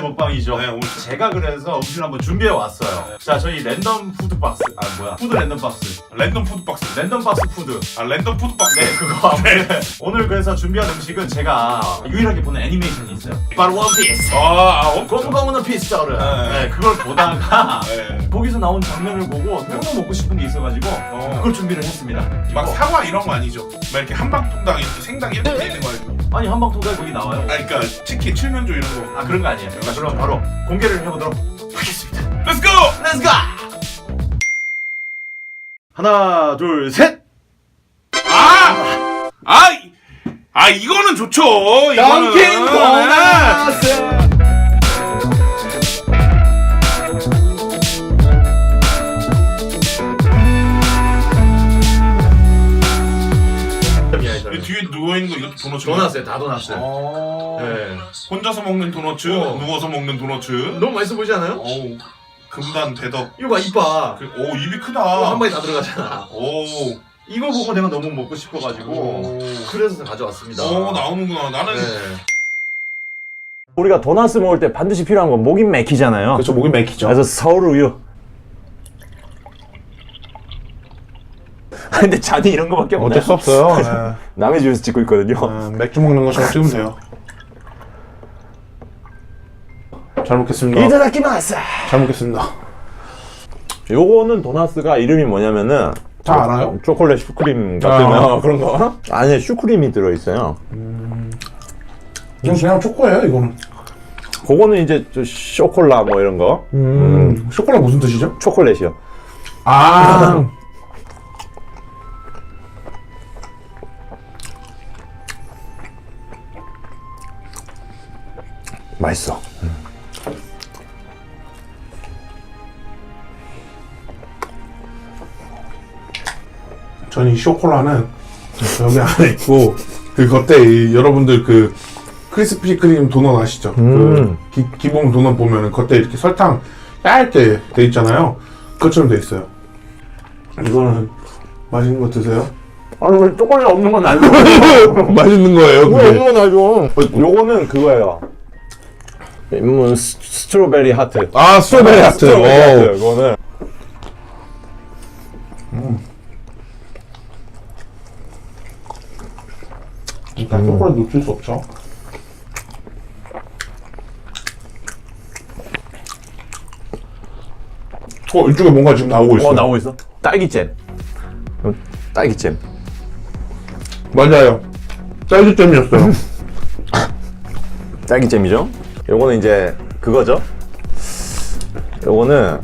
두 번째 먹방이죠. 네, 오늘 제가 그래서 음식을 한번 준비해 왔어요. 자, 저희 랜덤 푸드 박스. 아, 뭐야? 푸드 랜덤 박스. 랜덤 푸드박스. 랜덤 박스 푸드. 아 랜덤 푸드박스. 네, 그거. 오늘 그래서 준비한 음식은 제가 유일하게 보는 애니메이션이 있어요. 바로 원피스. 아, 아 어? 검검은 피스절은. 네. 네, 그걸 보다가 네. 거기서 나온 장면을 보고 너무 먹고 싶은 게 있어가지고 그걸 준비를 했습니다. 막. 사과 이런 거 아니죠? 막 이렇게 한방통당 이렇게 생당 이렇게 돼 있는 거 아니고? 아니 한방통닭 거기 나와요. 아 그러니까 치킨 칠면조 이런 거. 아 그런 거 아니에요. 자, 그럼 바로 공개를 해보도록 하겠습니다. Let's go. Let's go! 하나, 둘, 셋! 아, 아, 이- 아 이거는 좋죠. 이거는. 던 도 도넛. 도넛에 다 도넛에. 어. 네. 혼자서 먹는 도넛, 어. 누워서 먹는 도넛. 너무 맛있어 보이지 않아요? 어우, 금단 대덕. 이거 봐, 이봐. 그, 오 입이 이거 크다. 한 방에 다 들어가잖아. 오, 이거 보고 내가 너무 먹고 싶어가지고 오, 그래서 가져왔습니다. 오 나오는구나. 나는 네. 우리가 도넛 먹을 때 반드시 필요한 건 목이 맥히잖아요. 그렇죠 목이 맥히죠. 그래서 서울 우유. 근데 잔이 이런 거밖에 없네. 어쩔 수 없어요. 남의 집에서 찍고 있거든요. 네. 맥주 먹는 것처럼 찍으면 돼요. 잘 먹겠습니다. 이다다키마스. 잘 먹겠습니다. 요거는 도넛가 이름이 뭐냐면은 다 알아요? 초콜릿 슈크림 같은 아, 거. 그런 거? 안에 슈크림이 들어있어요. 이건 그냥 초코예요, 이거는. 그거는 이제 저 쇼콜라 뭐 이런 거. 음, 초콜릿 무슨 뜻이죠? 초콜릿이요. 아, 맛있어. 저는 이 쇼콜라는 여기 안에 있고 그 겉에 이 여러분들 그 크리스피 크림 도넛 아시죠? 음. 그 기, 기본 도넛 보면은 겉에 이렇게 설탕 얇게 돼 있잖아요. 그것처럼 돼 있어요. 이거는 맛있는 거 드세요? 아니 왜 초콜릿 없는 건 알고. 맛있는 거예요. 그거 없는 건 알죠. 요거는 그거예요. 음, 스- 스트로베리 하트. 아 스트로베리 하트. 스트로베리 오. 하트. 이거는 일단 초콜릿 놓칠 수 없죠. 어 이쪽에 뭔가 지금 나오고 있어. 어 나오고 있어. 딸기잼. 음, 딸기잼. 맞아요. 딸기잼이었어요. 딸기잼이죠. 요거는 이제 그거죠. 요거는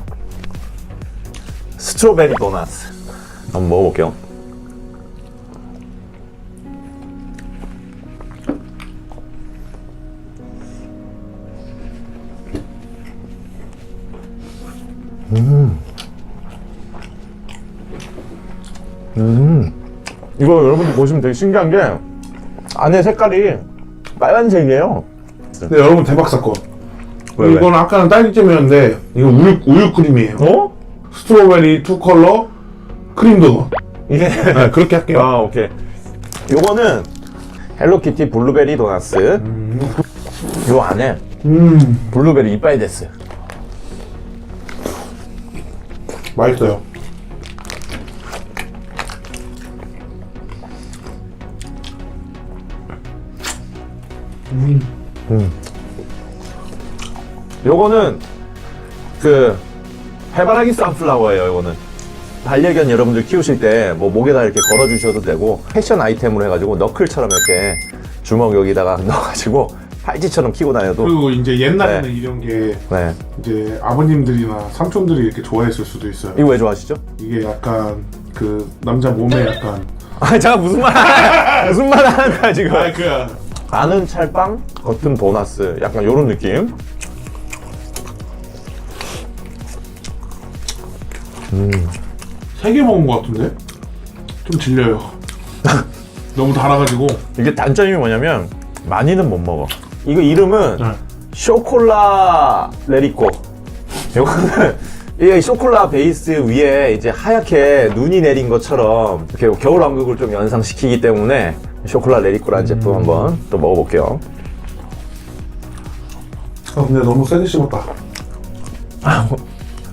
스트로베리 도넛. 한번 먹어볼게요. 음. 음. 이거 여러분들 보시면 되게 신기한 게 안에 색깔이 빨간색이에요. 네 여러분 대박 사건. 왜, 왜? 이건 아까는 딸기잼이었는데 이거 우유 우유 크림이에요. 어? 스트로베리 투 컬러 크림 도넛. 이게 네 그렇게 할게요. 아 오케이. 요거는 헬로키티 블루베리 도나스. 요 안에 음 블루베리 이빨 됐어요. 맛있어요. 요거는 그 해바라기 선플라워예요. 요거는 반려견 여러분들 키우실 때 뭐 목에다 이렇게 걸어 주셔도 되고 패션 아이템으로 해가지고 너클처럼 이렇게 주먹 여기다가 넣어가지고 팔찌처럼 키고 다녀도 그리고 이제 옛날에는 네. 이런 게 네. 이제 아버님들이나 삼촌들이 이렇게 좋아했을 수도 있어요. 이거 왜 좋아하시죠? 이게 약간 그 남자 몸에 약간 아 잠깐 무슨 말 무슨 말 하는 거야 지금? 그 안은 찰빵, 겉은 보너스. 약간 요런 느낌. 세개 먹은 것 같은데 좀 질려요. 너무 달아가지고 이게 단점이 뭐냐면 많이는 못 먹어. 이거 이름은 네. 쇼콜라 레리코. 이거는 이게 쇼콜라 베이스 위에 이제 하얗게 눈이 내린 것처럼 이렇게 겨울왕국을 좀 연상시키기 때문에 쇼콜라 레리코라는 제품 한번 또 먹어볼게요. 어, 근데 너무 세게 씹었다.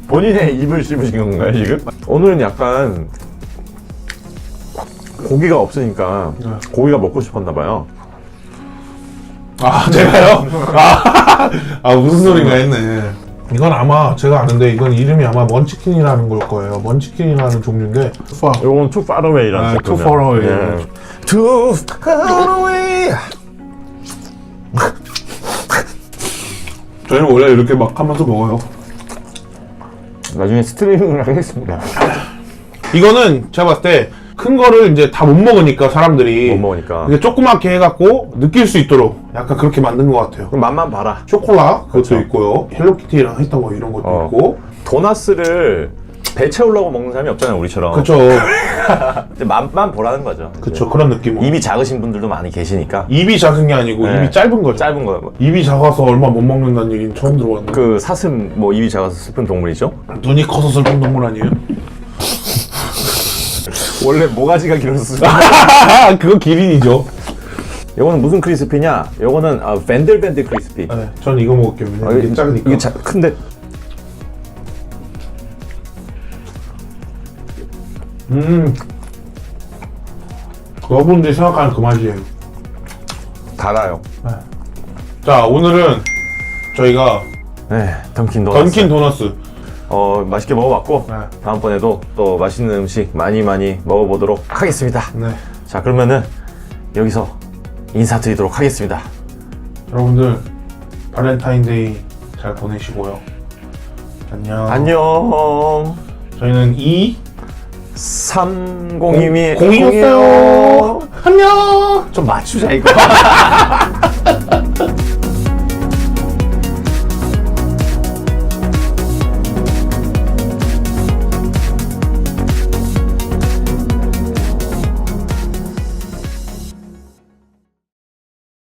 본인의 입을 씹으신 건가요 지금? 오늘은 약간 고기가 없으니까 네. 고기가 먹고 싶었나 봐요. 아, 제가요? 아, 아, 무슨 소린가 했네. 이건 아마 제가 아는데 이건 이름이 아마 먼치킨이라는 걸 거예요. 먼치킨이라는 종류인데. 파. 요건 too far away라는 아, too far away. 예. Too far away. 저희는 원래 이렇게 막 하면서 먹어요. 나중에 스트리밍을 하겠습니다. 이거는 제가 봤을 때 큰 거를 이제 다 못 먹으니까 사람들이 못 먹으니까. 이게 조그맣게 해갖고 느낄 수 있도록 약간 그렇게 만든 것 같아요. 그럼 맛만 봐라. 쇼콜라 그것도 그렇죠. 있고요. 헬로키티랑 했던 거 이런 것도 어. 있고. 도나스를 배 채우려고 먹는 사람이 없잖아요, 우리처럼. 그쵸. 이제 맛만 보라는 거죠. 그쵸. 그런 느낌으로. 입이 작으신 분들도 많이 계시니까. 입이 작은 게 아니고 네. 입이 짧은 거죠. 짧은 거. 뭐. 입이 작아서 얼마 못 먹는다는 얘기는 처음 들어봤는데. 그 사슴 뭐 입이 작아서 슬픈 동물이죠. 눈이 커서 슬픈 동물 아니에요? 원래 모가지가 길어서 그거 기린이죠. 요거는 무슨 크리스피냐? 요거는 아, 밴들밴들 크리스피. 네, 전 이거 먹을게요. 아, 왜냐면 이게 작으니까. 이게 자, 큰데 음. 여러분들이 생각하는 그 맛이에요. 달아요. 자, 오늘은 저희가 네, 던킨 도넛. 던킨 도너스. 어 맛있게 먹어봤고 네. 다음번에도 또 맛있는 음식 많이 많이 먹어보도록 하겠습니다. 네. 자 그러면은 여기서 인사드리도록 하겠습니다. 여러분들 발렌타인데이 잘 보내시고요. 안녕. 안녕. 저희는 이 302미 공이었어요. 안녕. 좀 맞추자 이거.